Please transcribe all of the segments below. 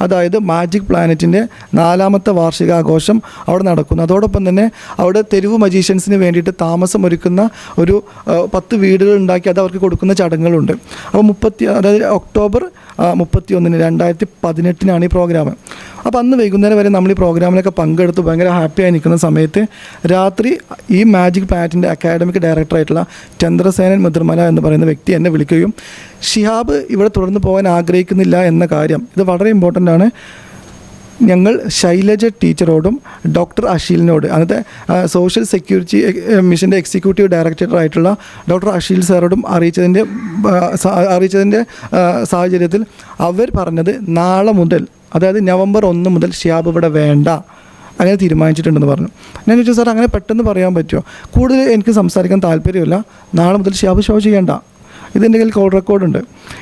അതായത് മാജിക് പ്ലാനറ്റിന്റെ നാലാമത്തെ വാർഷികാഘോഷം അവിടെ നടക്കുന്നു. അതോടൊപ്പം തന്നെ അവിടെ തെരുവ് മജീഷ്യൻസിന് വേണ്ടിയിട്ട് താമസം ഒരുക്കുന്ന ഒരു പത്ത് വീടുകൾ ഉണ്ടാക്കി അത് അവർക്ക് കൊടുക്കുന്ന ചടങ്ങുകളുണ്ട്. അപ്പോൾ മുപ്പത്തി അതായത് ഒക്ടോബർ മുപ്പത്തി ഒന്നിന് രണ്ടായിരത്തി പതിനെട്ടിനാണ് ഈ പ്രോഗ്രാം അപ്പോൾ അന്ന് വൈകുന്നേരം വരെ നമ്മൾ ഈ പ്രോഗ്രാമിലൊക്കെ പങ്കെടുത്ത് ഭയങ്കര ഹാപ്പിയായി നിൽക്കുന്ന സമയത്ത് രാത്രി ഈ മാജിക് പ്ലാനറ്റിന്റെ അക്കാഡമിക് ഡയറക്ടറായിട്ടുള്ള ചന്ദ്രസേനൻ മുദ്രമല എന്ന് പറയുന്ന വ്യക്തി എന്നെ വിളിക്കുകയും ഷിഹാബ് ഇവിടെ തുടർന്ന് പോകാൻ ആഗ്രഹിക്കുന്നില്ല എന്ന കാര്യം. ഇത് വളരെ ഇമ്പോർട്ടന്റ് ആണ്. ഞങ്ങൾ ശൈലജ ടീച്ചറോടും ഡോക്ടർ അഷീലിനോട് അന്നത്തെ സോഷ്യൽ സെക്യൂരിറ്റി മിഷന്റെ എക്സിക്യൂട്ടീവ് ഡയറക്ടറായിട്ടുള്ള ഡോക്ടർ അഷീൽ സാറോടും അറിയിച്ചതിന്റെ അറിയിച്ചതിന്റെ സാഹചര്യത്തിൽ അവർ പറഞ്ഞത് നാളെ മുതൽ അതായത് നവംബർ ഒന്ന് മുതൽ ഷിയാബ് ഇവിടെ വേണ്ട അങ്ങനെ തീരുമാനിച്ചിട്ടുണ്ടെന്ന് പറഞ്ഞു. ഞാൻ ചോദിച്ചു സാർ അങ്ങനെ പെട്ടെന്ന് പറയാൻ പറ്റുമോ? കൂടുതൽ എനിക്ക് സംസാരിക്കാൻ താല്പര്യമില്ല. നാളെ മുതൽ ഷിയാബ് ഷോ ചെയ്യേണ്ട. ഇതെന്റെ കയ്യിൽ കോൾ റെക്കോർഡുണ്ട്.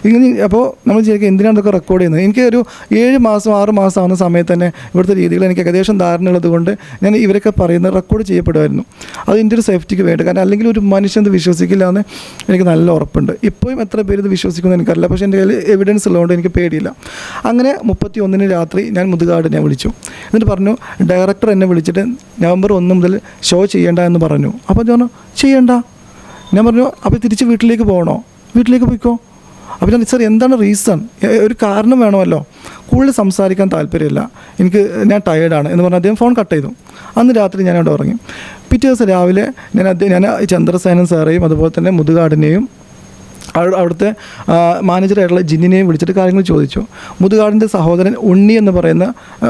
ഇനി അപ്പോൾ നമ്മൾ ചെയ്യുക എന്തിനാണ് ഇതൊക്കെ റെക്കോർഡ് ചെയ്യുന്നത്? എനിക്ക് ഒരു ഏഴ് മാസം ആറ് മാസം ആവുന്ന സമയത്ത് തന്നെ ഇവിടുത്തെ രീതികൾ എനിക്ക് ഏകദേശം ധാരണ ഉള്ളതുകൊണ്ട് ഞാൻ ഇവരൊക്കെ പറയുന്നത് റെക്കോർഡ് ചെയ്യപ്പെടുമായിരുന്നു. അത് എന്റെ ഒരു സേഫ്റ്റിക്ക് വേണ്ടി കാരണം അല്ലെങ്കിൽ ഒരു മനുഷ്യൻ ഇത് വിശ്വസിക്കില്ല എന്ന് എനിക്ക് നല്ല ഉറപ്പുണ്ട്. ഇപ്പോഴും എത്ര പേര് ഇത് വിശ്വസിക്കുമെന്ന് എനിക്കറിയില്ല. പക്ഷേ എന്റെ കയ്യിൽ എവിഡൻസ് ഉള്ളതുകൊണ്ട് എനിക്ക് പേടിയില്ല. അങ്ങനെ മുപ്പത്തി ഒന്നിന് രാത്രി ഞാൻ മുതുകാടിനെ വിളിച്ചു. എന്നിട്ട് പറഞ്ഞു ഡയറക്ടർ എന്നെ വിളിച്ചിട്ട് നവംബർ ഒന്ന് മുതൽ ഷോ ചെയ്യേണ്ട എന്ന് പറഞ്ഞു. അപ്പോൾ ഞാൻ പറഞ്ഞു ചെയ്യണ്ട? ഞാൻ പറഞ്ഞു അപ്പോൾ തിരിച്ച് വീട്ടിലേക്ക് പോകണോ? വീട്ടിലേക്ക് പോയിക്കോ. അപ്പോൾ ഞാൻ സാർ എന്താണ് റീസൺ ഒരു കാരണം വേണമല്ലോ. കൂടുതൽ സംസാരിക്കാൻ താല്പര്യമില്ല. എനിക്ക് ഞാൻ ടയേർഡാണ് എന്ന് പറഞ്ഞാൽ അദ്ദേഹം ഫോൺ കട്ട് ചെയ്തു. അന്ന് രാത്രി ഞാൻ ഉറങ്ങി. പിറ്റേ ദിവസം രാവിലെ ഞാൻ അദ്ദേഹം ഞാൻ ചന്ദ്രസേനൻ സാറേയും അതുപോലെ തന്നെ മുതുകാടിനെയും അവിടുത്തെ മാനേജറായിട്ടുള്ള ജിന്നിനെയും വിളിച്ചിട്ട് കാര്യങ്ങൾ ചോദിച്ചു. മുതുകാടിന്റെ സഹോദരൻ ഉണ്ണി എന്ന് പറയുന്ന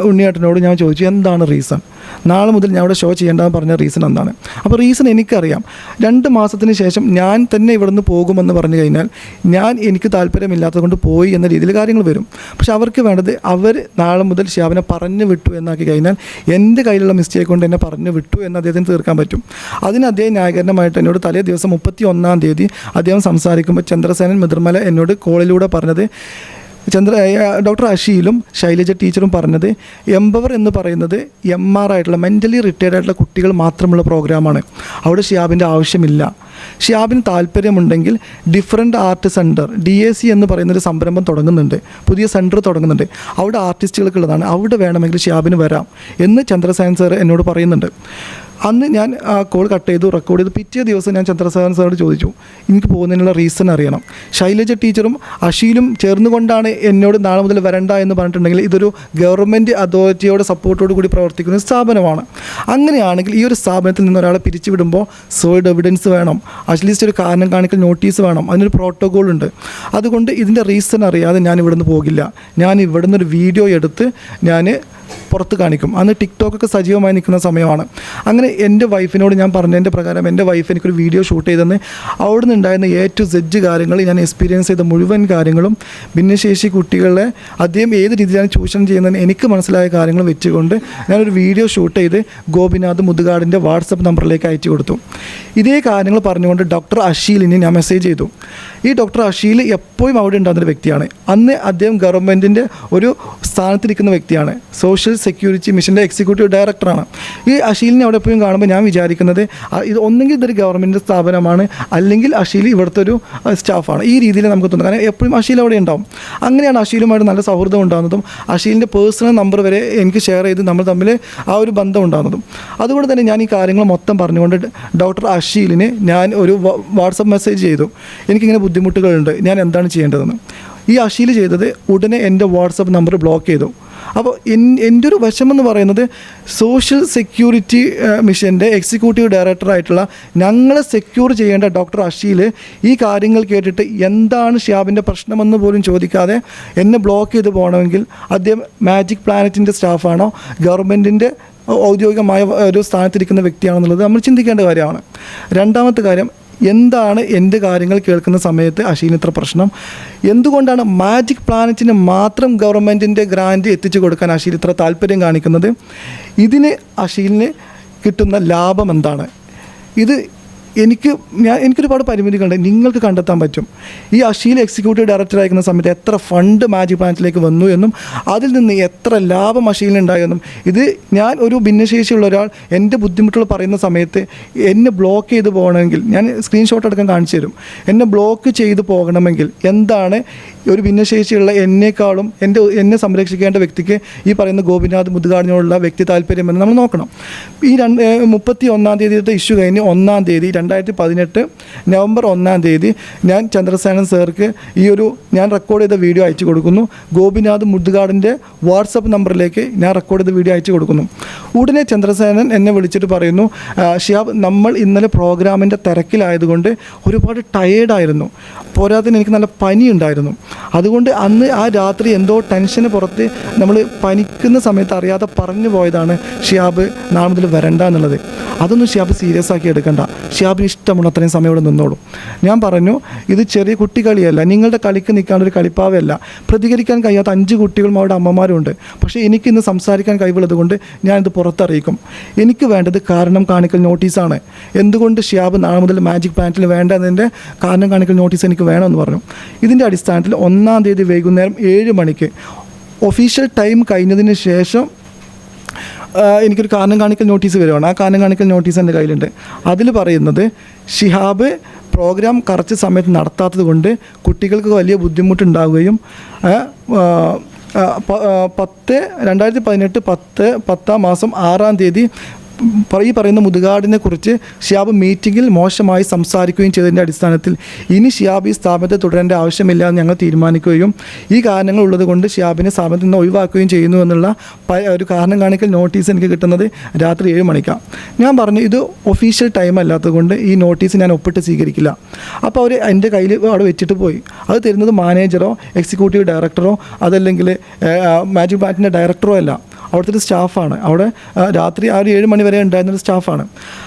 ഉണ്ണിയേട്ടനോട് ഞാൻ ചോദിച്ചു എന്താണ് റീസൺ നാളെ മുതൽ ഞാൻ ഇവിടെ ഷോ ചെയ്യേണ്ടതെന്ന് പറഞ്ഞ റീസൺ എന്താണ്? അപ്പോൾ റീസൺ എനിക്കറിയാം. രണ്ട് മാസത്തിന് ശേഷം ഞാൻ തന്നെ ഇവിടുന്ന് പോകുമെന്ന് പറഞ്ഞു കഴിഞ്ഞാൽ ഞാൻ എനിക്ക് താല്പര്യമില്ലാത്തത് കൊണ്ട് പോയി എന്ന രീതിയിൽ കാര്യങ്ങൾ വരും. പക്ഷെ അവർക്ക് വേണ്ടത് അവർ നാളെ മുതൽ ശ്യാമിനെ പറഞ്ഞു വിട്ടു എന്നാക്കി കഴിഞ്ഞാൽ എന്റെ കയ്യിലുള്ള മിസ്റ്റേക്ക് കൊണ്ട് എന്നെ പറഞ്ഞു വിട്ടു എന്ന് അദ്ദേഹത്തിന് തീർക്കാൻ പറ്റും. അതിന് അദ്ദേഹം ന്യായീകരണമായിട്ട് എന്നോട് തലേ ദിവസം മുപ്പത്തി ഒന്നാം തീയതി അദ്ദേഹം സംസാരിക്കുമ്പോൾ ചന്ദ്രസേനൻ മുതിർമല എന്നോട് കോളിലൂടെ പറഞ്ഞത്. ചന്ദ്ര ഡോക്ടർ അഷീലും ശൈലജ ടീച്ചറും പറഞ്ഞത് എംപവർ എന്ന് പറയുന്നത് എം ആർ ആയിട്ടുള്ള മെന്റലി റിട്ടയർഡ് ആയിട്ടുള്ള കുട്ടികൾ മാത്രമുള്ള പ്രോഗ്രാമാണ്. അവിടെ ഷിയാബിന്റെ ആവശ്യമില്ല. ഷിയാബിന് താല്പര്യമുണ്ടെങ്കിൽ different art centre D A C എന്ന് പറയുന്നൊരു സംരംഭം തുടങ്ങുന്നുണ്ട്. പുതിയ സെന്റർ തുടങ്ങുന്നുണ്ട്. അവിടെ ആർട്ടിസ്റ്റുകൾക്കുള്ളതാണ് അവിടെ വേണമെങ്കിൽ ഷിയാബിന് വരാം എന്ന് ചന്ദ്രസേൻ സാർ എന്നോട് പറയുന്നുണ്ട്. അന്ന് ഞാൻ ആ കോൾ കട്ട് ചെയ്തു റെക്കോർഡ് ചെയ്തു. പിറ്റേ ദിവസം ഞാൻ ചന്ദ്രസേൻ സാറോട് ചോദിച്ചു എനിക്ക് പോകുന്നതിനുള്ള റീസൺ അറിയണം. ശൈലജ ടീച്ചറും അഷീലും ചേർന്നുകൊണ്ടാണ് എന്നോട് നാളെ മുതൽ വരണ്ട എന്ന് പറഞ്ഞിട്ടുണ്ടെങ്കിൽ ഇതൊരു ഗവൺമെന്റ് അതോറിറ്റിയോട് സപ്പോർട്ടോട് കൂടി പ്രവർത്തിക്കുന്ന സ്ഥാപനമാണ്. അങ്ങനെയാണെങ്കിൽ ഈ ഒരു സ്ഥാപനത്തിൽ നിന്ന് ഒരാളെ പിരിച്ചുവിടുമ്പോൾ സോൾഡ് എവിഡൻസ് വേണം. അറ്റ്ലീസ്റ്റ് ഒരു കാരണം കാണിക്കൽ നോട്ടീസ് വേണം. അതിനൊരു പ്രോട്ടോകോൾ ഉണ്ട്. അതുകൊണ്ട് ഇതിന്റെ റീസൺ അറിയാതെ ഞാൻ ഇവിടുന്ന് പോകില്ല. ഞാൻ ഇവിടുന്ന് ഒരു വീഡിയോ എടുത്ത് ഞാൻ പുറത്ത് കാണിക്കും. അന്ന് ടിക്ടോക്കൊക്കെ സജീവമായി നിൽക്കുന്ന സമയമാണ്. അങ്ങനെ എന്റെ വൈഫിനോട് ഞാൻ പറഞ്ഞതിന്റെ പ്രകാരം എന്റെ വൈഫ് എനിക്കൊരു വീഡിയോ ഷൂട്ട് ചെയ്തെന്ന്. അവിടെ നിന്നുണ്ടായിരുന്ന എ ടു സെഡ് കാര്യങ്ങൾ ഞാൻ എക്സ്പീരിയൻസ് ചെയ്ത മുഴുവൻ കാര്യങ്ങളും ഭിന്നശേഷി കുട്ടികളെ അദ്ദേഹം ഏത് രീതിയിലാണ് ചൂഷണം ചെയ്യുന്നതെന്ന് എനിക്ക് മനസ്സിലായ കാര്യങ്ങൾ വെച്ചുകൊണ്ട് ഞാനൊരു വീഡിയോ ഷൂട്ട് ചെയ്ത് ഗോപിനാഥ് മുതുകാടിന്റെ വാട്സപ്പ് നമ്പറിലേക്ക് അയച്ചു കൊടുത്തു. ഇതേ കാര്യങ്ങൾ പറഞ്ഞുകൊണ്ട് ഡോക്ടർ അഷീലിന് ഞാൻ മെസ്സേജ് ചെയ്തു. ഈ ഡോക്ടർ അഷീൽ എപ്പോഴും അവിടെ ഉണ്ടാകുന്ന വ്യക്തിയാണ്. അന്ന് അദ്ദേഹം ഗവൺമെന്റിന്റെ ഒരു സ്ഥാനത്തിരിക്കുന്ന വ്യക്തിയാണ്. സോഷ്യൽ സെക്യൂരിറ്റി മിഷന്റെ എക്സിക്യൂട്ടീവ് ഡയറക്ടറാണ് ഈ അഷീലിനെ അവിടെ എപ്പോഴും കാണുമ്പോൾ ഞാൻ വിചാരിക്കുന്നത് ഇത് ഒന്നെങ്കിൽ ഇതൊരു ഗവൺമെന്റ് സ്ഥാപനമാണ് അല്ലെങ്കിൽ അഷീൽ ഇവിടുത്തെ ഒരു സ്റ്റാഫാണ് ഈ രീതിയിൽ നമുക്ക് തോന്നുന്നത് കാരണം എപ്പോഴും അഷീൽ അവിടെ ഉണ്ടാവും. അങ്ങനെയാണ് അഷീലുമായിട്ട് നല്ല സൗഹൃദം ഉണ്ടാകുന്നതും അഷീലിന്റെ പേഴ്സണൽ നമ്പർ വരെ എനിക്ക് ഷെയർ ചെയ്ത് നമ്മൾ തമ്മിൽ ആ ഒരു ബന്ധം ഉണ്ടാകുന്നതും. അതുകൊണ്ട് തന്നെ ഞാൻ ഈ കാര്യങ്ങൾ മൊത്തം പറഞ്ഞുകൊണ്ട് ഡോക്ടർ അഷീലിന് ഞാൻ ഒരു വാട്സപ്പ് മെസ്സേജ് ചെയ്തു. എനിക്കിങ്ങനെ ബുദ്ധിമുട്ടുകളുണ്ട് ഞാൻ എന്താണ് ചെയ്യേണ്ടതെന്ന്. ഈ അഷീൽ ചെയ്തത് ഉടനെ എന്റെ വാട്സപ്പ് നമ്പർ ബ്ലോക്ക് ചെയ്തു. അപ്പോൾ എന്റെ ഒരു വശമെന്ന് പറയുന്നത് സോഷ്യൽ സെക്യൂരിറ്റി മിഷന്റെ എക്സിക്യൂട്ടീവ് ഡയറക്ടറായിട്ടുള്ള ഞങ്ങളെ സെക്യൂർ ചെയ്യേണ്ട ഡോക്ടർ അഷീൽ ഈ കാര്യങ്ങൾ കേട്ടിട്ട് എന്താണ് ഷിയാബിന്റെ പ്രശ്നമെന്ന് പോലും ചോദിക്കാതെ എന്നെ ബ്ലോക്ക് ചെയ്ത് പോകണമെങ്കിൽ അദ്ദേഹം മാജിക് പ്ലാനറ്റിന്റെ സ്റ്റാഫാണോ ഗവൺമെന്റിന്റെ ഔദ്യോഗികമായ ഒരു സ്ഥാനത്തിരിക്കുന്ന വ്യക്തിയാണെന്നുള്ളത് നമ്മൾ ചിന്തിക്കേണ്ട കാര്യമാണ്. രണ്ടാമത്തെ കാര്യം എന്താണ് എന്റെ കാര്യങ്ങൾ കേൾക്കുന്ന സമയത്ത് അശീനിത്ര ഇത്ര പ്രശ്നം? എന്തുകൊണ്ടാണ് മാജിക് പ്ലാനറ്റിന് മാത്രം ഗവൺമെന്റിന്റെ ഗ്രാന്റ് എത്തിച്ചു കൊടുക്കാൻ അശീൽ ഇത്ര താല്പര്യം കാണിക്കുന്നത്? ഇതിന് അശീലിന് കിട്ടുന്ന ലാഭം എന്താണ്? ഇത് എനിക്ക് ഞാൻ എനിക്കൊരുപാട് പരിമിതികളുണ്ട് നിങ്ങൾക്ക് കണ്ടെത്താൻ പറ്റും. ഈ അഷീൽ എക്സിക്യൂട്ടീവ് ഡയറക്ടർ ആയിരിക്കുന്ന സമയത്ത് എത്ര ഫണ്ട് മാജിക് പ്ലാനറ്റിലേക്ക് വന്നു എന്നും അതിൽ നിന്ന് എത്ര ലാഭം അഷീലിനുണ്ടായെന്നും ഇത് ഞാൻ ഒരു ഭിന്നശേഷിയുള്ള ഒരാൾ എന്റെ ബുദ്ധിമുട്ടുകൾ പറയുന്ന സമയത്ത് എന്നെ ബ്ലോക്ക് ചെയ്ത് പോകണമെങ്കിൽ ഞാൻ സ്ക്രീൻഷോട്ട് എടുക്കാൻ കാണിച്ചു തരും. എന്നെ ബ്ലോക്ക് ചെയ്ത് പോകണമെങ്കിൽ എന്താണ് ഒരു ഭിന്നശേഷിയുള്ള എന്നെക്കാളും എന്റെ എന്നെ സംരക്ഷിക്കേണ്ട വ്യക്തിക്ക് ഈ പറയുന്ന ഗോപിനാഥ് മുതുകാടിനോടുള്ള വ്യക്തി താല്പര്യമെന്ന് നമ്മൾ നോക്കണം. ഈ രണ്ട് മുപ്പത്തി ഒന്നാം തീയതിയുടെ ഇഷ്യൂ കഴിഞ്ഞ് ഒന്നാം തീയതി രണ്ടായിരത്തി പതിനെട്ട് നവംബർ ഒന്നാം തീയതി ഞാൻ ചന്ദ്രസേനൻ സാർക്ക് ഈ ഒരു ഞാൻ റെക്കോർഡ് ചെയ്ത വീഡിയോ അയച്ചു കൊടുക്കുന്നു. ഗോപിനാഥ് മുതുകാടിന്റെ വാട്സപ്പ് നമ്പറിലേക്ക് ഞാൻ റെക്കോർഡ് ചെയ്ത വീഡിയോ അയച്ചു കൊടുക്കുന്നു. ഉടനെ ചന്ദ്രസേനൻ എന്നെ വിളിച്ചിട്ട് പറയുന്നു "ആ, ഷിയാബ് നമ്മൾ ഇന്നലെ പ്രോഗ്രാമിന്റെ തിരക്കിലായതുകൊണ്ട് ഒരുപാട് ടയേർഡായിരുന്നു പോരാത്തിന് എനിക്ക് നല്ല പനി ഉണ്ടായിരുന്നു അതുകൊണ്ട് അന്ന് ആ രാത്രി എന്തോ ടെൻഷന് പുറത്ത് നമ്മൾ പനിക്കുന്ന സമയത്ത് അറിയാതെ പറഞ്ഞു പോയതാണ് ഷിയാബ് നാളെ മുതൽ വരണ്ട എന്നുള്ളത്. അതൊന്നും ഷിയാബ് സീരിയസ് ആക്കി എടുക്കണ്ട. ഷിയാബിന് ഇഷ്ടമുള്ള അത്രയും സമയം ഇവിടെ നിന്നോളൂ. ഞാൻ പറഞ്ഞു ഇത് ചെറിയ കുട്ടികളിയല്ല നിങ്ങളുടെ കളിക്ക് നിൽക്കാനുള്ള ഒരു കളിപ്പാവല്ല പ്രതികരിക്കാൻ കഴിയാത്ത അഞ്ച് കുട്ടികളും അവരുടെ അമ്മമാരും ഉണ്ട് പക്ഷേ എനിക്ക് ഇന്ന് സംസാരിക്കാൻ കഴിവുള്ളത് കൊണ്ട് ഞാനിത് പുറത്തറിയിക്കും. എനിക്ക് വേണ്ടത് കാരണം കാണിക്കൽ നോട്ടീസാണ് എന്തുകൊണ്ട് ഷിയാബ് നാളെ മുതൽ മാജിക് പ്ലാന്റിൽ വേണ്ടതിന്റെ കാരണം കാണിക്കൽ നോട്ടീസ് എനിക്ക് വേണമെന്ന് പറഞ്ഞു. ഇതിന്റെ അടിസ്ഥാനത്തിൽ ഒന്നാം തീയതി വൈകുന്നേരം ഏഴ് മണിക്ക്. ഒഫീഷ്യൽ ടൈം കഴിഞ്ഞതിന് ശേഷം എനിക്കൊരു കാരണം കാണിക്കൽ നോട്ടീസ് വരുവാണ്. ആ കാരണം കാണിക്കൽ നോട്ടീസ് എന്റെ കയ്യിലുണ്ട്. അതിൽ പറയുന്നത് ഷിഹാബ് പ്രോഗ്രാം കറച്ച് സമയത്ത് നടത്താത്തത് കൊണ്ട് കുട്ടികൾക്ക് വലിയ ബുദ്ധിമുട്ടുണ്ടാവുകയും പത്ത് രണ്ടായിരത്തി പതിനെട്ട് പത്ത് പത്താം മാസം ആറാം തീയതി ഈ പറയുന്ന മുതുകാടിനെ കുറിച്ച് ഷിയാബ് മീറ്റിംഗിൽ മോശമായി സംസാരിക്കുകയും ചെയ്തതിന്റെ അടിസ്ഥാനത്തിൽ ഇനി ഷിയാബ് ഈ സ്ഥാപനത്തെ തുടരേണ്ട ആവശ്യമില്ല എന്ന് ഞങ്ങൾ തീരുമാനിക്കുകയും ഈ കാരണങ്ങൾ ഉള്ളത് കൊണ്ട് ഷിയാബിനെ സ്ഥാപനത്തിൽ നിന്ന് ഒഴിവാക്കുകയും ചെയ്യുന്നു എന്നുള്ള ഒരു കാരണം കാണിക്കൽ നോട്ടീസ് എനിക്ക് കിട്ടുന്നത് രാത്രി ഏഴ് മണിക്കാണ് ഞാൻ പറഞ്ഞു ഇത് ഒഫീഷ്യൽ ടൈം അല്ലാത്തതുകൊണ്ട് ഈ നോട്ടീസ് ഞാൻ ഒപ്പിട്ട് സ്വീകരിക്കില്ല. അപ്പോൾ അവർ എന്റെ കയ്യിൽ അവിടെ വെച്ചിട്ട് പോയി. അത് തരുന്നത് മാനേജറോ എക്സിക്യൂട്ടീവ് ഡയറക്ടറോ അതല്ലെങ്കിൽ മാജിക് ബാറ്റിന്റെ ഡയറക്ടറോ അല്ല. അവിടുത്തെ ഒരു സ്റ്റാഫാണ്. അവിടെ രാത്രി ആ ഒരു ഏഴ് മണി വരെ ഉണ്ടായിരുന്ന ഒരു സ്റ്റാഫാണ്.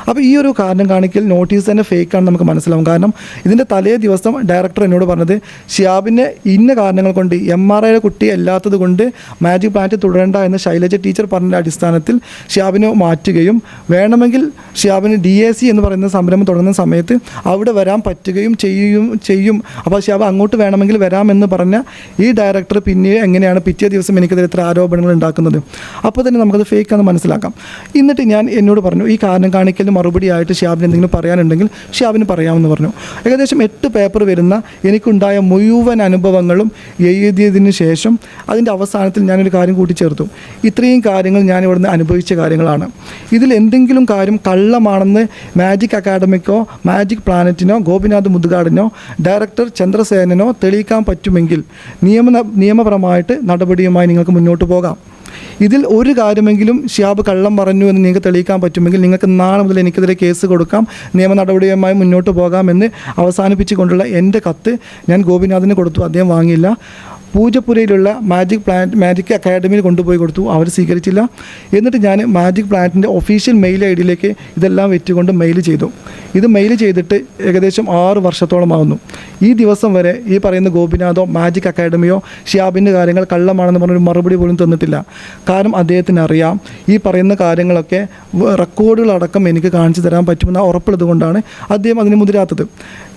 അപ്പോൾ ഈ ഒരു കാരണം കാണിക്കൽ നോട്ടീസ് തന്നെ ആണ് നമുക്ക് മനസ്സിലാവും. കാരണം ഇതിന്റെ തലേ ദിവസം ഡയറക്ടർ എന്നോട് പറഞ്ഞത് ഷിയാബിന്റെ ഇന്ന കാരണങ്ങൾ കൊണ്ട് എം ആർ ഐയുടെ കുട്ടി അല്ലാത്തത് കൊണ്ട് മാജിക് പ്ലാന്റ് തുടരേണ്ട എന്ന് ശൈലജ ടീച്ചർ പറഞ്ഞ അടിസ്ഥാനത്തിൽ ഷിയാബിനെ മാറ്റുകയും വേണമെങ്കിൽ ഷിയാബിന് ഡി എ സി എന്ന് പറയുന്ന സംരംഭം തുടങ്ങുന്ന സമയത്ത് അവിടെ വരാൻ പറ്റുകയും ചെയ്യും ചെയ്യും. അപ്പോൾ ഷിയാബ് അങ്ങോട്ട് വേണമെങ്കിൽ വരാമെന്ന് പറഞ്ഞ ഈ ഡയറക്ടർ പിന്നെ എങ്ങനെയാണ് പിറ്റേ ദിവസം എനിക്കെതിരെ ഇത്ര ആരോപണങ്ങൾ ഉണ്ടാക്കുന്നത്? അപ്പോൾ തന്നെ നമുക്കത് ഫേക്ക് ആണെന്ന് മനസ്സിലാക്കാം. എന്നിട്ട് ഞാൻ എന്നോട് പറഞ്ഞു ഈ കാരണം കാണിക്കലിന് മറുപടിയായിട്ട് ഷിയാബിന് എന്തെങ്കിലും പറയാനുണ്ടെങ്കിൽ ഷിയാബിന് പറയാമെന്ന് പറഞ്ഞു. ഏകദേശം എട്ട് പേപ്പർ വരുന്ന എനിക്കുണ്ടായ മുഴുവൻ അനുഭവങ്ങളും എഴുതിയതിന് ശേഷം അതിന്റെ അവസാനത്തിൽ ഞാനൊരു കാര്യം കൂട്ടിച്ചേർത്തു. ഇത്രയും കാര്യങ്ങൾ ഞാൻ ഇവിടുന്ന് അനുഭവിച്ച കാര്യങ്ങളാണ്. ഇതിൽ എന്തെങ്കിലും കാര്യം കള്ളമാണെന്ന് മാജിക് അക്കാഡമിക്കോ മാജിക് പ്ലാനറ്റിനോ ഗോപിനാഥ് മുതുകാടിനോ ഡയറക്ടർ ചന്ദ്രസേനനോ തെളിയിക്കാൻ പറ്റുമെങ്കിൽ നിയമ നിയമപരമായിട്ട് നടപടിയുമായി നിങ്ങൾക്ക് മുന്നോട്ട് പോകാം. ഇതിൽ ഒരു കാര്യമെങ്കിലും ഷിയാബ് കള്ളം പറഞ്ഞു എന്ന് നിങ്ങൾക്ക് തെളിയിക്കാൻ പറ്റുമെങ്കിൽ നിങ്ങൾക്ക് നാളെ മുതൽ എനിക്കെതിരെ കേസ് കൊടുക്കാം നിയമ നടപടിയുമായി മുന്നോട്ട് പോകാമെന്ന് അവസാനിപ്പിച്ചുകൊണ്ടുള്ള എന്റെ കത്ത് ഞാൻ ഗോപിനാഥിന് കൊടുത്തു. അദ്ദേഹം വാങ്ങിയില്ല. പൂജപ്പുരയിലുള്ള മാജിക് പ്ലാന്റ് മാജിക് അക്കാഡമിയിൽ കൊണ്ടുപോയി കൊടുത്തു. അവർ സ്വീകരിച്ചില്ല. എന്നിട്ട് ഞാൻ മാജിക് പ്ലാന്റിന്റെ ഒഫീഷ്യൽ മെയിൽ ഐ ഡിയിലേക്ക് ഇതെല്ലാം വെച്ചുകൊണ്ട് മെയിൽ ചെയ്തു. ഇത് മെയിൽ ചെയ്തിട്ട് ഏകദേശം ആറ് വർഷത്തോളമാകുന്നു ഈ ദിവസം വരെ ഈ പറയുന്ന ഗോപിനാഥോ മാജിക് അക്കാഡമിയോ ഷിയാബിന്റെ കാര്യങ്ങൾ കള്ളമാണെന്ന് പറഞ്ഞൊരു മറുപടി പോലും തന്നിട്ടില്ല. കാരണം അദ്ദേഹത്തിന് അറിയാം ഈ പറയുന്ന കാര്യങ്ങളൊക്കെ റെക്കോർഡുകളടക്കം എനിക്ക് കാണിച്ചു തരാൻ പറ്റുമെന്ന് ഉറപ്പുള്ളത് കൊണ്ടാണ് അദ്ദേഹം അതിന് മുതിരാത്തത്.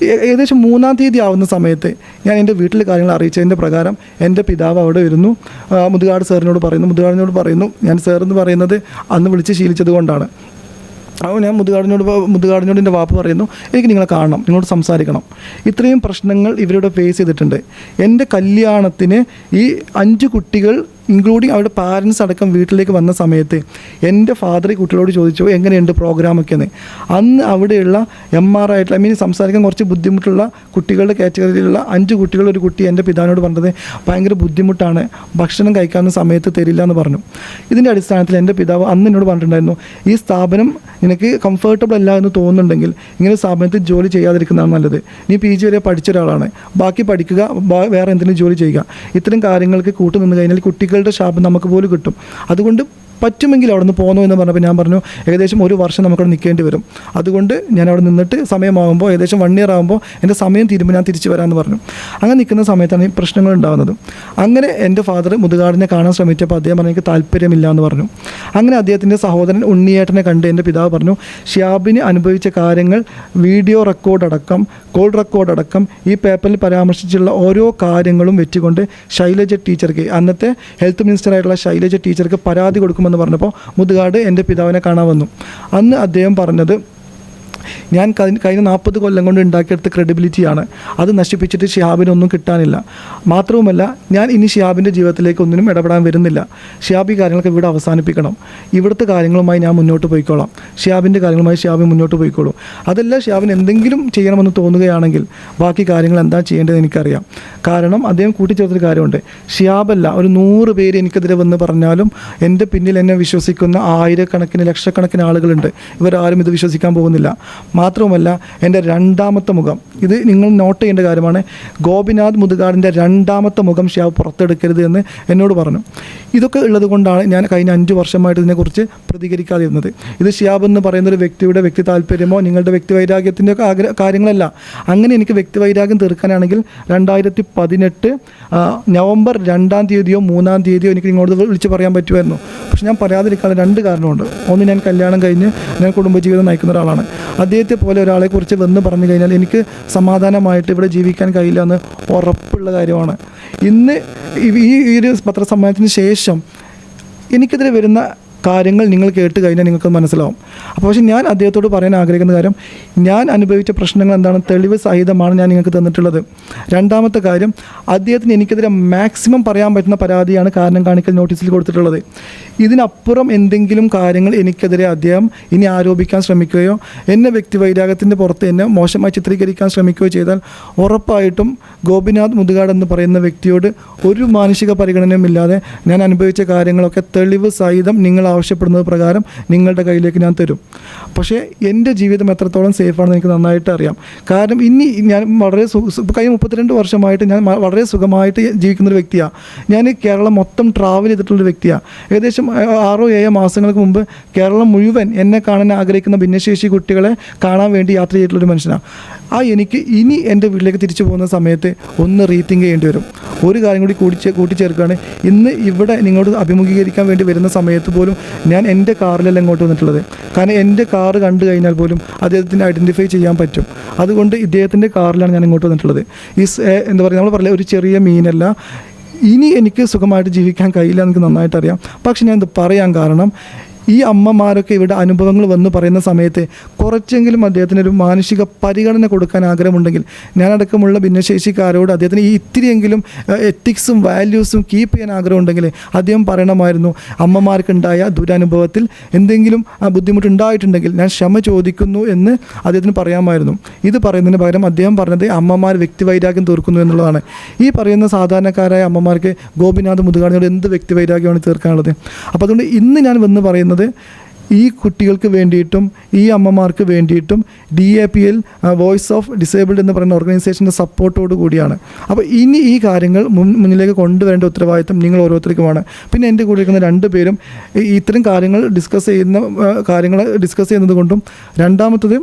ഏകദേശം മൂന്നാം തീയതി ആവുന്ന സമയത്ത് ഞാൻ എന്റെ വീട്ടിലെ കാര്യങ്ങൾ അറിയിച്ചതിന്റെ പ്രകാരം എന്റെ പിതാവ് അവിടെ വരുന്നു. മുതുകാട് സാറിനോട് പറയുന്നു. മുതുകാടിനോട് പറയുന്നു. ഞാൻ സാർ എന്ന് പറയുന്നത് അന്ന് വിളിച്ച് ശീലിച്ചത് കൊണ്ടാണ്. അപ്പോൾ ഞാൻ മുതുകാടിനോട് മുതുകാടിനോട് എന്റെ വാപ്പ് പറയുന്നു എനിക്ക് നിങ്ങളെ കാണണം. നിങ്ങളോട് സംസാരിക്കണം. ഇത്രയും പ്രശ്നങ്ങൾ ഇവരുടെ ഫേസ് ചെയ്തിട്ടുണ്ട്. എന്റെ കല്യാണത്തിന് ഈ അഞ്ച് കുട്ടികൾ ഇൻക്ലൂഡിങ് അവരുടെ പാരൻസ് അടക്കം വീട്ടിലേക്ക് വന്ന സമയത്ത് എന്റെ ഫാദർ കുട്ടികളോട് ചോദിച്ചു എങ്ങനെയുണ്ട് പ്രോഗ്രാമൊക്കെ എന്ന് അന്ന് അവിടെയുള്ള എം ആർ ആയിട്ടുള്ള ഐ മീൻ സംസാരിക്കാൻ കുറച്ച് ബുദ്ധിമുട്ടുള്ള കുട്ടികളുടെ കാറ്റഗറിയിലുള്ള അഞ്ച് കുട്ടികൾ ഒരു കുട്ടി എന്റെ പിതാവിനോട് പറഞ്ഞത് ഭയങ്കര ബുദ്ധിമുട്ടാണ് ഭക്ഷണം കഴിക്കാവുന്ന സമയത്ത് തരില്ല എന്ന് പറഞ്ഞു. ഇതിന്റെ അടിസ്ഥാനത്തിൽ എന്റെ പിതാവ് അന്ന് എന്നോട് പറഞ്ഞിട്ടുണ്ടായിരുന്നു ഈ സ്ഥാപനം നിനക്ക് കംഫർട്ടബിൾ അല്ല എന്ന് തോന്നുന്നുണ്ടെങ്കിൽ ഇങ്ങനെ സ്ഥാപനത്തിൽ ജോലി ചെയ്യാതിരിക്കുന്നതാണ് നല്ലത്. നീ പി ജി വരെ പഠിച്ച ഒരാളാണ്. ബാക്കി പഠിക്കുക വേറെ എന്തെങ്കിലും ജോലി ചെയ്യുക. ഇത്തരം കാര്യങ്ങൾക്ക് കൂട്ടുനിന്ന് കഴിഞ്ഞാൽ കഴിഞ്ഞാൽ കുട്ടികളുടെ ശാപം നമുക്ക് പോലും കിട്ടും. അതുകൊണ്ട് പറ്റുമെങ്കിൽ അവിടെ നിന്ന് എന്ന് പറഞ്ഞപ്പോൾ ഞാൻ പറഞ്ഞു ഏകദേശം ഒരു വർഷം നമുക്കവിടെ നിൽക്കേണ്ടി വരും. അതുകൊണ്ട് ഞാൻ അവിടെ നിന്നിട്ട് സമയമാകുമ്പോൾ ഏകദേശം വൺ ഇയർ ആകുമ്പോൾ എന്റെ സമയം തീരുമ്പോൾ ഞാൻ തിരിച്ചു വരാമെന്ന് പറഞ്ഞു. അങ്ങനെ നിൽക്കുന്ന സമയത്താണ് ഈ പ്രശ്നങ്ങൾ ഉണ്ടാകുന്നത്. അങ്ങനെ എന്റെ ഫാദർ മുതുകാടിനെ കാണാൻ ശ്രമിച്ചപ്പോൾ അദ്ദേഹം പറഞ്ഞു എനിക്ക് താല്പര്യമില്ല എന്ന് പറഞ്ഞു. അങ്ങനെ അദ്ദേഹത്തിന്റെ സഹോദരൻ ഉണ്ണിയേട്ടനെ കണ്ട് എന്റെ പിതാവ് പറഞ്ഞു ഷിയാബിന് അനുഭവിച്ച കാര്യങ്ങൾ വീഡിയോ റെക്കോർഡ് അടക്കം കോൾ റെക്കോർഡ് അടക്കം ഈ പേപ്പറിൽ പരാമർശിച്ചുള്ള ഓരോ കാര്യങ്ങളും വെച്ചുകൊണ്ട് ശൈലജ ടീച്ചർക്ക് അന്നത്തെ ഹെൽത്ത് മിനിസ്റ്ററായിട്ടുള്ള ശൈലജ ടീച്ചർക്ക് പരാതി കൊടുക്കുമെന്ന് പറഞ്ഞപ്പോൾ മുതുകാട് എന്റെ പിതാവിനെ കാണാൻ വന്നു. അന്ന് അദ്ദേഹം പറഞ്ഞത് ഞാൻ കഴിഞ്ഞ നാൽപ്പത് കൊല്ലം കൊണ്ട് ഉണ്ടാക്കിയെടുത്ത ക്രെഡിബിലിറ്റിയാണ് അത് നശിപ്പിച്ചിട്ട് ഷിഹാബിനൊന്നും കിട്ടാനില്ല. മാത്രവുമല്ല ഞാൻ ഇനി ഷിഹാബിന്റെ ജീവിതത്തിലേക്ക് ഒന്നിനും ഇടപെടാൻ വരുന്നില്ല. ഷിഹാബ് കാര്യങ്ങളൊക്കെ ഇവിടെ അവസാനിപ്പിക്കണം. ഇവിടുത്തെ കാര്യങ്ങളുമായി ഞാൻ മുന്നോട്ട് പോയിക്കോളാം. ഷിഹാബിന്റെ കാര്യങ്ങളുമായി ഷിഹാബി മുന്നോട്ട് പോയിക്കോളും. അതല്ല ഷിഹാബിന് എന്തെങ്കിലും ചെയ്യണമെന്ന് തോന്നുകയാണെങ്കിൽ ബാക്കി കാര്യങ്ങൾ എന്താ ചെയ്യേണ്ടത് എനിക്കറിയാം. കാരണം അദ്ദേഹം കൂട്ടിച്ചേർത്തൊരു കാര്യമുണ്ട്. ഷിഹാബല്ല ഒരു നൂറ് പേര് എനിക്കെതിരെ വന്ന് പറഞ്ഞാലും എന്റെ പിന്നിൽ എന്നെ വിശ്വസിക്കുന്ന ആയിരക്കണക്കിന് ലക്ഷക്കണക്കിന് ആളുകളുണ്ട്. ഇവരാരും ഇത് വിശ്വസിക്കാൻ പോകുന്നില്ല. മാത്രവുമല്ല എന്റെ രണ്ടാമത്തെ മുഖം. ഇത് നിങ്ങൾ നോട്ട് ചെയ്യേണ്ട കാര്യമാണ്. ഗോപിനാഥ് മുതുകാടിന്റെ രണ്ടാമത്തെ മുഖം ഷ്യാവ് പുറത്തെടുക്കരുത് എന്ന് എന്നോട് പറഞ്ഞു. ഇതൊക്കെ ഉള്ളത് കൊണ്ടാണ് ഞാൻ കഴിഞ്ഞ അഞ്ച് വർഷമായിട്ട് ഇതിനെക്കുറിച്ച് പ്രതികരിക്കാതിരുന്നത്. ഇത് ഷിയാബ് എന്ന് പറയുന്ന ഒരു വ്യക്തിയുടെ വ്യക്തി താല്പര്യമോ നിങ്ങളുടെ വ്യക്തി വൈരാഗ്യത്തിന്റെ ഒക്കെ ആഗ്രഹ കാര്യങ്ങളല്ല. അങ്ങനെ എനിക്ക് വ്യക്തി വൈരാഗ്യം തീർക്കാനാണെങ്കിൽ രണ്ടായിരത്തി പതിനെട്ട് നവംബർ രണ്ടാം തീയതിയോ മൂന്നാം തീയതിയോ എനിക്ക് നിങ്ങളോട് വിളിച്ച് പറയാൻ പറ്റുമായിരുന്നു. പക്ഷെ ഞാൻ പറയാതിരിക്കാൻ രണ്ട് കാരണമുണ്ട്. ഒന്ന് ഞാൻ കല്യാണം കഴിഞ്ഞ് ഞാൻ കുടുംബജീവിതം നയിക്കുന്ന ഒരാളാണ്. അദ്ദേഹത്തെ പോലെ ഒരാളെ കുറിച്ച് വന്ന് പറഞ്ഞു കഴിഞ്ഞാൽ എനിക്ക് സമാധാനമായിട്ട് ഇവിടെ ജീവിക്കാൻ കഴിയില്ല എന്ന് ഉറപ്പുള്ള കാര്യമാണ്. ഇന്ന് ഈ ഒരു പത്രസമ്മേളനത്തിന് ശേഷം എനിക്കെതിരെ വരുന്ന കാര്യങ്ങൾ നിങ്ങൾ കേട്ട് കഴിഞ്ഞാൽ നിങ്ങൾക്ക് മനസ്സിലാവും. അപ്പോൾ പക്ഷേ ഞാൻ അദ്ദേഹത്തോട് പറയാൻ ആഗ്രഹിക്കുന്ന കാര്യം ഞാൻ അനുഭവിച്ച പ്രശ്നങ്ങൾ എന്താണ്? തെളിവ് സഹിതമാണ് ഞാൻ നിങ്ങൾക്ക് തന്നിട്ടുള്ളത്. രണ്ടാമത്തെ കാര്യം അദ്ദേഹത്തിന് എനിക്കെതിരെ മാക്സിമം പറയാൻ പറ്റുന്ന പരാതിയാണ് കാരണം കാണിക്കൽ നോട്ടീസിൽ കൊടുത്തിട്ടുള്ളത്. ഇതിനപ്പുറം എന്തെങ്കിലും കാര്യങ്ങൾ എനിക്കെതിരെ അദ്ദേഹം ഇനി ആരോപിക്കാൻ ശ്രമിക്കുകയോ എന്നെ വ്യക്തി വൈരാഗ്യത്തിന്റെ പുറത്ത് എന്നെ മോശമായി ചിത്രീകരിക്കാൻ ശ്രമിക്കുകയോ ചെയ്താൽ ഉറപ്പായിട്ടും ഗോപിനാഥ് മുതുകാട് എന്ന് പറയുന്ന വ്യക്തിയോട് ഒരു മാനുഷിക പരിഗണനയും ഇല്ലാതെ ഞാൻ അനുഭവിച്ച കാര്യങ്ങളൊക്കെ തെളിവ് സഹിതം നിങ്ങൾ ആവശ്യപ്പെടുന്നത് പ്രകാരം നിങ്ങളുടെ കയ്യിലേക്ക് ഞാൻ തരും. പക്ഷേ എന്റെ ജീവിതം എത്രത്തോളം സേഫാണെന്ന് എനിക്ക് നന്നായിട്ട് അറിയാം. കാരണം ഇനി ഞാൻ വളരെ കഴിഞ്ഞ മുപ്പത്തിരണ്ട് വർഷമായിട്ട് ഞാൻ വളരെ സുഖമായിട്ട് ജീവിക്കുന്നൊരു വ്യക്തിയാണ് ഞാൻ കേരളം മൊത്തം ട്രാവൽ ചെയ്തിട്ടുള്ളൊരു വ്യക്തിയാണ് ഏകദേശം ആറോ ഏഴോ മാസങ്ങൾക്ക് മുമ്പ് കേരളം മുഴുവൻ എന്നെ കാണാൻ ആഗ്രഹിക്കുന്ന ഭിന്നശേഷി കുട്ടികളെ കാണാൻ വേണ്ടി യാത്ര ചെയ്തിട്ടുള്ളൊരു മനുഷ്യനാണ് ആ എനിക്ക് ഇനി എന്റെ വീട്ടിലേക്ക് തിരിച്ചു പോകുന്ന സമയത്ത് ഒന്ന് റീത്തിങ്ക് ചെയ്യേണ്ടി വരും. ഒരു കാര്യം കൂടി കൂടി കൂട്ടിച്ചേർക്കുകയാണ്. ഇന്ന് ഇവിടെ നിങ്ങളോട് അഭിമുഖീകരിക്കാൻ വേണ്ടി വരുന്ന സമയത്ത് പോലും ഞാൻ എന്റെ കാറിലല്ല ഇങ്ങോട്ട് വന്നിട്ടുള്ളത്. കാരണം എന്റെ കാറ് കണ്ടു കഴിഞ്ഞാൽ പോലും അദ്ദേഹത്തിന് ഐഡന്റിഫൈ ചെയ്യാൻ പറ്റും. അതുകൊണ്ട് ഇദ്ദേഹത്തിന്റെ കാറിലാണ് ഞാൻ ഇങ്ങോട്ട് വന്നിട്ടുള്ളത്. ഈ എന്താ പറയുക നമ്മൾ പറയില്ല ഒരു ചെറിയ മീനല്ല. ഇനി എനിക്ക് സുഖമായിട്ട് ജീവിക്കാൻ കഴിയില്ല എനിക്ക് നന്നായിട്ട് അറിയാം പക്ഷെ ഞാൻ ഇത് പറയാൻ കാരണം ഈ അമ്മമാരൊക്കെ ഇവിടെ അനുഭവങ്ങൾ വന്ന് പറയുന്ന സമയത്ത് കുറച്ചെങ്കിലും അദ്ദേഹത്തിന് ഒരു മാനസിക പരിഗണന കൊടുക്കാൻ ആഗ്രഹമുണ്ടെങ്കിൽ ഞാനടക്കമുള്ള ഭിന്നശേഷിക്കാരോട് അദ്ദേഹത്തിന് ഈ ഇത്തിരിയെങ്കിലും എത്തിക്സും വാല്യൂസും കീപ്പ് ചെയ്യാൻ ആഗ്രഹമുണ്ടെങ്കിൽ അദ്ദേഹം പറയണമായിരുന്നു അമ്മമാർക്കുണ്ടായ ദുരനുഭവത്തിൽ എന്തെങ്കിലും ബുദ്ധിമുട്ടുണ്ടായിട്ടുണ്ടെങ്കിൽ ഞാൻ ക്ഷമ ചോദിക്കുന്നു എന്ന് അദ്ദേഹത്തിന് പറയാമായിരുന്നു. ഇത് പറയുന്നതിന് പകരം അദ്ദേഹം പറഞ്ഞത് അമ്മമാർ വ്യക്തിവൈരാഗ്യം തീർക്കുന്നു എന്നുള്ളതാണ്. ഈ പറയുന്ന സാധാരണക്കാരായ അമ്മമാർക്ക് ഗോപിനാഥ് മുതുകാടിനോട് എന്ത് വ്യക്തിവൈരാഗ്യമാണ് തീർക്കാനുള്ളത്? അപ്പോൾ അതുകൊണ്ട് ഇന്ന് ഞാൻ വന്ന് പറയുന്നത് പറയുന്നത് ഈ കുട്ടികൾക്ക് വേണ്ടിയിട്ടും ഈ അമ്മമാർക്ക് വേണ്ടിയിട്ടും D A P L voice of disabled എന്ന് പറയുന്ന ഓർഗനൈസേഷന്റെ സപ്പോർട്ടോട് കൂടിയാണ്. അപ്പോൾ ഇനി ഈ കാര്യങ്ങൾ മുൻ മുന്നിലേക്ക് കൊണ്ടുവരേണ്ട ഉത്തരവാദിത്തം നിങ്ങൾ ഓരോരുത്തർക്കുമാണ് പിന്നെ എന്റെ കൂടെ ഇരിക്കുന്ന രണ്ട് പേരും ഇത്തരം കാര്യങ്ങൾ ഡിസ്കസ് ചെയ്യുന്ന കാര്യങ്ങൾ ഡിസ്കസ് ചെയ്യുന്നത് കൊണ്ടും രണ്ടാമത്തത്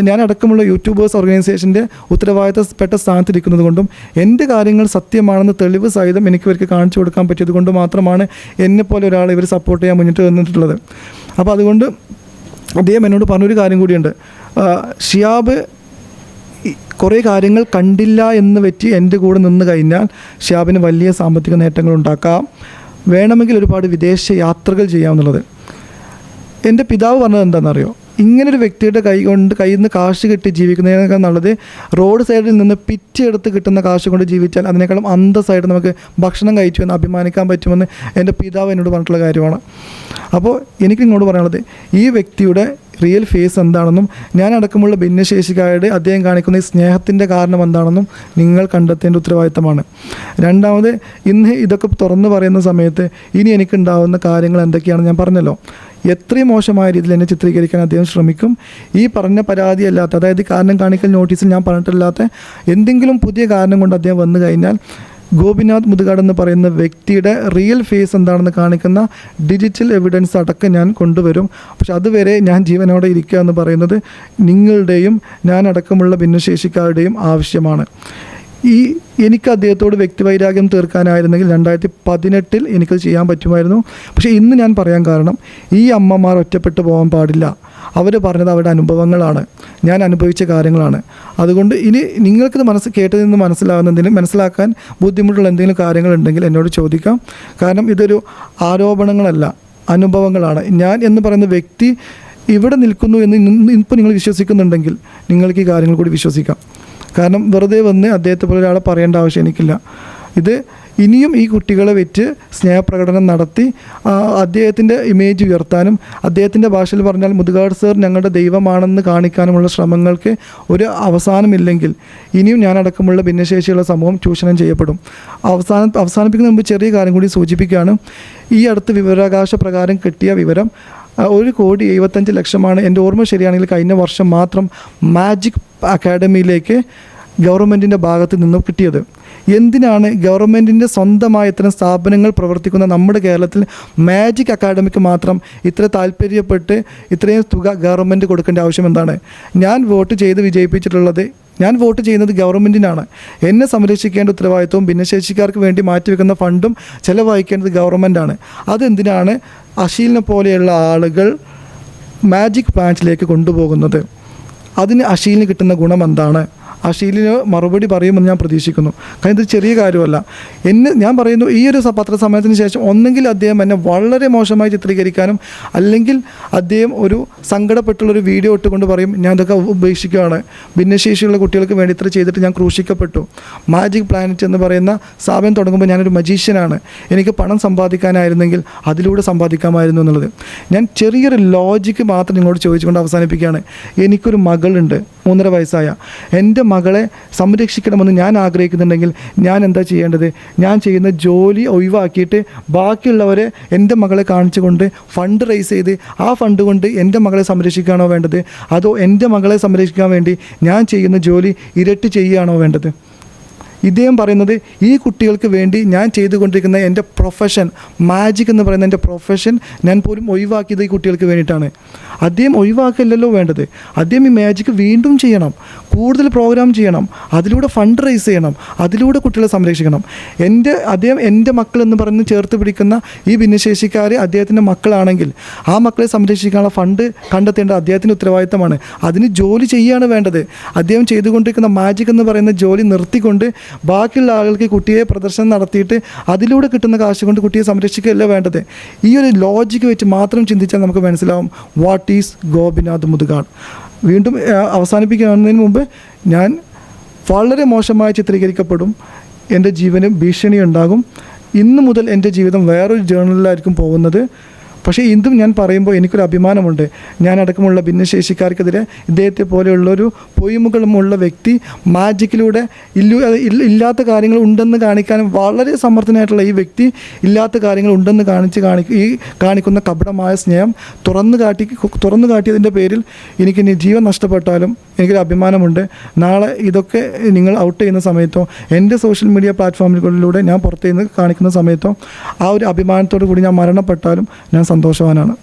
ഞാനടക്കമുള്ള യൂട്യൂബേഴ്സ് ഓർഗനൈസേഷന്റെ ഉത്തരവാദിത്തപ്പെട്ട സ്ഥാനത്തിരിക്കുന്നത് കൊണ്ടും എന്റെ കാര്യങ്ങൾ സത്യമാണെന്ന് തെളിവ് സഹിതം എനിക്ക് ഇവർക്ക് കാണിച്ചു കൊടുക്കാൻ പറ്റിയത് കൊണ്ട് മാത്രമാണ് എന്നെപ്പോലെ ഒരാൾ ഇവർ സപ്പോർട്ട് ചെയ്യാൻ മുന്നിട്ട് വന്നിട്ടുള്ളത് അപ്പോൾ അതുകൊണ്ട് അദ്ദേഹം എന്നോട് പറഞ്ഞൊരു കാര്യം കൂടിയുണ്ട്. ഷിയാബ് കുറേ കാര്യങ്ങൾ കണ്ടില്ല എന്ന് വെച്ച് എന്റെ കൂടെ നിന്ന് കഴിഞ്ഞാൽ ഷിയാബിന് വലിയ സാമ്പത്തിക നേട്ടങ്ങൾ ഉണ്ടാക്കാം. വേണമെങ്കിൽ ഒരുപാട് വിദേശ യാത്രകൾ ചെയ്യാമെന്നുള്ളത് എന്റെ പിതാവ് പറഞ്ഞത് എന്താണെന്നറിയോ? ഇങ്ങനൊരു വ്യക്തിയുടെ കൈ കൊണ്ട് കയ്യിൽ നിന്ന് കാശ് കിട്ടി ജീവിക്കുന്നതിനേക്കാൾ നല്ലത് റോഡ് സൈഡിൽ നിന്ന് പിച്ചെടുത്ത് കിട്ടുന്ന കാശ് കൊണ്ട് ജീവിച്ചാൽ അതിനേക്കാളും അന്തസ്സായിട്ട് നമുക്ക് ഭക്ഷണം കഴിച്ചു എന്ന് അഭിമാനിക്കാൻ പറ്റുമെന്ന് എന്റെ പിതാവ് എന്നോട് പറഞ്ഞിട്ടുള്ള കാര്യമാണ്. അപ്പോൾ എനിക്ക് ഇങ്ങോട്ട് പറയാനുള്ളത് ഈ വ്യക്തിയുടെ റിയൽ ഫേസ് എന്താണെന്നും ഞാൻ അടക്കമുള്ള ഭിന്നശേഷിക്കാരുടെ അദ്ദേഹം കാണിക്കുന്ന ഈ സ്നേഹത്തിന്റെ കാരണം എന്താണെന്നും നിങ്ങൾ കണ്ടെത്തേണ്ട ഉത്തരവാദിത്തമാണ്. രണ്ടാമത് ഇന്ന് ഇതൊക്കെ തുറന്നു പറയുന്ന സമയത്ത് ഇനി എനിക്കുണ്ടാവുന്ന കാര്യങ്ങൾ എന്തൊക്കെയാണെന്ന് ഞാൻ പറഞ്ഞല്ലോ. എത്രയും മോശമായ രീതിയിൽ എന്നെ ചിത്രീകരിക്കാൻ അദ്ദേഹം ശ്രമിക്കും. ഈ പറഞ്ഞ പരാതി അല്ലാത്ത അതായത് കാരണം കാണിക്കൽ നോട്ടീസിൽ ഞാൻ പറഞ്ഞിട്ടില്ലാത്ത എന്തെങ്കിലും പുതിയ കാരണം കൊണ്ട് അദ്ദേഹം വന്നു കഴിഞ്ഞാൽ ഗോപിനാഥ് മുതുകാട് എന്ന് പറയുന്ന വ്യക്തിയുടെ റിയൽ ഫേസ് എന്താണെന്ന് കാണിക്കുന്ന ഡിജിറ്റൽ എവിഡൻസ് അടക്കം ഞാൻ കൊണ്ടുവരും. പക്ഷെ അതുവരെ ഞാൻ ജീവനോടെ ഇരിക്കുക എന്ന് പറയുന്നത് നിങ്ങളുടെയും ഞാൻ അടക്കമുള്ള ഭിന്നശേഷിക്കാരുടെയും ആവശ്യമാണ്. ഈ എനിക്ക് അദ്ദേഹത്തോട് വ്യക്തിവൈരാഗ്യം തീർക്കാനായിരുന്നെങ്കിൽ രണ്ടായിരത്തി പതിനെട്ടിൽ എനിക്കത് ചെയ്യാൻ പറ്റുമായിരുന്നു. പക്ഷേ ഇന്ന് ഞാൻ പറയാൻ കാരണം ഈ അമ്മമാർ ഒറ്റപ്പെട്ടു പോകാൻ പാടില്ല. അവർ പറഞ്ഞത് അവരുടെ അനുഭവങ്ങളാണ്. ഞാൻ അനുഭവിച്ച കാര്യങ്ങളാണ്. അതുകൊണ്ട് ഇനി നിങ്ങൾക്കിത് മനസ്സ് കേട്ടതിൽ നിന്ന് മനസ്സിലാകുന്ന മനസ്സിലാക്കാൻ ബുദ്ധിമുട്ടുള്ള എന്തെങ്കിലും കാര്യങ്ങളുണ്ടെങ്കിൽ എന്നോട് ചോദിക്കാം. കാരണം ഇതൊരു ആരോപണങ്ങളല്ല അനുഭവങ്ങളാണ്. ഞാൻ എന്ന് പറയുന്ന വ്യക്തി ഇവിടെ നിൽക്കുന്നു എന്ന് ഇപ്പോൾ നിങ്ങൾ വിശ്വസിക്കുന്നുണ്ടെങ്കിൽ നിങ്ങൾക്ക് ഈ കാര്യങ്ങൾ കൂടി വിശ്വസിക്കാം. കാരണം വെറുതെ വന്ന് അദ്ദേഹത്തെ പോലെ ഒരാളെ പറയേണ്ട ആവശ്യം എനിക്കില്ല. ഇത് ഇനിയും ഈ കുട്ടികളെ വെച്ച് സ്നേഹപ്രകടനം നടത്തി അദ്ദേഹത്തിന്റെ ഇമേജ് ഉയർത്താനും അദ്ദേഹത്തിന്റെ ഭാഷയിൽ പറഞ്ഞാൽ മുതുകാട് സർ ഞങ്ങളുടെ ദൈവമാണെന്ന് കാണിക്കാനുമുള്ള ശ്രമങ്ങൾക്ക് ഒരു അവസാനമില്ലെങ്കിൽ ഇനിയും ഞാനടക്കമുള്ള ഭിന്നശേഷിയുള്ള സമൂഹം ചൂഷണം ചെയ്യപ്പെടും. അവസാന അവസാനിപ്പിക്കുന്ന മുമ്പ് ചെറിയ കാര്യം കൂടി സൂചിപ്പിക്കുകയാണ്. ഈ അടുത്ത് വിവരാകാശ പ്രകാരം കിട്ടിയ വിവരം ഒരു കോടി എഴുപത്തഞ്ച് ലക്ഷമാണ്. എന്റെ ഓർമ്മ ശരിയാണെങ്കിൽ കഴിഞ്ഞ വർഷം മാത്രം മാജിക് അക്കാഡമിയിലേക്ക് ഗവൺമെന്റിന്റെ ഭാഗത്ത് നിന്നും കിട്ടിയത്. എന്തിനാണ് ഗവൺമെന്റിന്റെ സ്വന്തമായ ഇത്തരം സ്ഥാപനങ്ങൾ പ്രവർത്തിക്കുന്ന നമ്മുടെ കേരളത്തിൽ മാജിക് അക്കാഡമിക്ക് മാത്രം ഇത്ര താല്പര്യപ്പെട്ട് ഇത്രയും തുക ഗവൺമെന്റ് കൊടുക്കേണ്ട ആവശ്യം എന്താണ്? ഞാൻ വോട്ട് ചെയ്ത് വിജയിപ്പിച്ചിട്ടുള്ളത് ഞാൻ വോട്ട് ചെയ്യുന്നത് ഗവൺമെന്റിനാണ് എന്നെ സംരക്ഷിക്കേണ്ട ഉത്തരവാദിത്വവും ഭിന്നശേഷിക്കാർക്ക് വേണ്ടി മാറ്റിവെക്കുന്ന ഫണ്ടും ചിലവഴിക്കേണ്ടത് ഗവൺമെന്റാണ് അതെന്തിനാണ് അശീലിനെ പോലെയുള്ള ആളുകൾ മാജിക് പ്ലാന്റിലേക്ക് കൊണ്ടുപോകുന്നത്? അതിന് അശീലിന് കിട്ടുന്ന ഗുണം എന്താണ്? അഷീലിന് മറുപടി പറയുമെന്ന് ഞാൻ പ്രതീക്ഷിക്കുന്നു. കാരണം ഇത് ചെറിയ കാര്യമല്ല. എന്നെ ഞാൻ പറയുന്നു ഈ ഒരു പത്രസമ്മേളനത്തിന് ശേഷം ഒന്നെങ്കിൽ അദ്ദേഹം എന്നെ വളരെ മോശമായി ചിത്രീകരിക്കാനും അല്ലെങ്കിൽ അദ്ദേഹം ഒരു സങ്കടപ്പെട്ടുള്ളൊരു വീഡിയോ ഇട്ടുകൊണ്ട് പറയും ഞാൻ ഇതൊക്കെ ഉപേക്ഷിക്കുകയാണ്. ഭിന്നശേഷിയുള്ള കുട്ടികൾക്ക് വേണ്ടി ഇത്ര ചെയ്തിട്ട് ഞാൻ ക്രൂശിക്കപ്പെട്ടു. മാജിക് പ്ലാനറ്റ് എന്ന് പറയുന്ന സ്ഥാപനം തുടങ്ങുമ്പോൾ ഞാനൊരു മജീഷ്യനാണ് എനിക്ക് പണം സമ്പാദിക്കാനായിരുന്നെങ്കിൽ അതിലൂടെ സമ്പാദിക്കാമായിരുന്നു എന്നുള്ളത്. ഞാൻ ചെറിയൊരു ലോജിക്ക് മാത്രം നിങ്ങളോട് ചോദിച്ചുകൊണ്ട് അവസാനിപ്പിക്കുകയാണ്. എനിക്കൊരു മകളുണ്ട്. മൂന്നര വയസ്സായ. എന്റെ മകളെ സംരക്ഷിക്കണമെന്ന് ഞാൻ ആഗ്രഹിക്കുന്നുണ്ടെങ്കിൽ ഞാൻ എന്താ ചെയ്യേണ്ടത്? ഞാൻ ചെയ്യുന്ന ജോലി ഒഴിവാക്കിയിട്ട് ബാക്കിയുള്ളവരെ എന്റെ മകളെ കാണിച്ചുകൊണ്ട് ഫണ്ട് റേസ് ചെയ്ത് ആ ഫണ്ട് കൊണ്ട് എന്റെ മകളെ സംരക്ഷിക്കുകയാണോ വേണ്ടത്? അതോ എന്റെ മകളെ സംരക്ഷിക്കാൻ വേണ്ടി ഞാൻ ചെയ്യുന്ന ജോലി ഇരട്ടി ചെയ്യുകയാണോ വേണ്ടത്? ഇദ്ദേഹം പറയുന്നത് ഈ കുട്ടികൾക്ക് വേണ്ടി ഞാൻ ചെയ്തുകൊണ്ടിരിക്കുന്ന എന്റെ പ്രൊഫഷൻ മാജിക് എന്ന് പറയുന്ന എന്റെ പ്രൊഫഷൻ ഞാൻ പോലും ഒഴിവാക്കിയത് ഈ കുട്ടികൾക്ക് വേണ്ടിയിട്ടാണ്. അദ്ദേഹം ഒഴിവാക്കല്ലല്ലോ വേണ്ടത്. അദ്ദേഹം ഈ മാജിക് വീണ്ടും ചെയ്യണം. കൂടുതൽ പ്രോഗ്രാം ചെയ്യണം അതിലൂടെ ഫണ്ട് റൈസ് ചെയ്യണം അതിലൂടെ കുട്ടികളെ സംരക്ഷിക്കണം. എന്റെ അദ്ദേഹം എന്റെ മക്കൾ എന്ന് പറഞ്ഞ് ചേർത്ത് പിടിക്കുന്ന ഈ ഭിന്നശേഷിക്കാർ അദ്ദേഹത്തിന്റെ മക്കളാണെങ്കിൽ ആ മക്കളെ സംരക്ഷിക്കാനുള്ള ഫണ്ട് കണ്ടെത്തേണ്ടത് അദ്ദേഹത്തിന്റെ ഉത്തരവാദിത്തമാണ്. അതിന് ജോലി ചെയ്യുകയാണ് വേണ്ടത്. അദ്ദേഹം ചെയ്തുകൊണ്ടിരിക്കുന്ന മാജിക് എന്ന് പറയുന്ന ജോലി നിർത്തിക്കൊണ്ട് ബാക്കിയുള്ള ആളുകൾക്ക് കുട്ടിയെ പ്രദർശനം നടത്തിയിട്ട് അതിലൂടെ കിട്ടുന്ന കാശ് കൊണ്ട് കുട്ടിയെ സംരക്ഷിക്കുകയല്ല വേണ്ടത്. ഈ ഒരു ലോജിക്ക് വെച്ച് മാത്രം ചിന്തിച്ചാൽ നമുക്ക് മനസ്സിലാവും വാട്ട് ഈസ് ഗോപിനാഥ് മുതുകാട്? വീണ്ടും അവസാനിപ്പിക്കുന്നതിന് മുമ്പ് ഞാൻ വളരെ മോശമായി ചിത്രീകരിക്കപ്പെടും. എന്റെ ജീവന് ഭീഷണി ഉണ്ടാകും. ഇന്നു മുതൽ എന്റെ ജീവിതം വേറൊരു ജേർണലിലായിരിക്കും പോകുന്നത്. പക്ഷേ ഇതും ഞാൻ പറയുമ്പോൾ എനിക്കൊരു അഭിമാനമുണ്ട്. ഞാൻ അടക്കമുള്ള ഭിന്നശേഷിക്കാർക്കെതിരെ ഇദ്ദേഹത്തെ പോലെയുള്ളൊരു പൊയ്മുകളുമുള്ള വ്യക്തി മാജിക്കിലൂടെ ഇല്ല- ഇല്ലാത്ത കാര്യങ്ങൾ ഉണ്ടെന്ന് കാണിക്കാൻ വളരെ സമർത്ഥനായിട്ടുള്ള ഈ വ്യക്തി ഇല്ലാത്ത കാര്യങ്ങൾ ഉണ്ടെന്ന് കാണിച്ച് കാണി ഈ കാണിക്കുന്ന കപടമായ സ്നേഹം തുറന്നു കാട്ടി തുറന്നു കാട്ടിയതിന്റെ പേരിൽ എനിക്കിനി ജീവൻ നഷ്ടപ്പെട്ടാലും എനിക്കൊരു അഭിമാനമുണ്ട്. നാളെ ഇതൊക്കെ നിങ്ങൾ ഔട്ട് ചെയ്യുന്ന സമയത്തോ എന്റെ സോഷ്യൽ മീഡിയ പ്ലാറ്റ്ഫോമുകളിലൂടെ ഞാൻ പുറത്തു നിന്ന് കാണിക്കുന്ന സമയത്തോ ആ ഒരു അഭിമാനത്തോടു കൂടി ഞാൻ മരണപ്പെട്ടാലും ഞാൻ സന്തോഷവാനാണ്.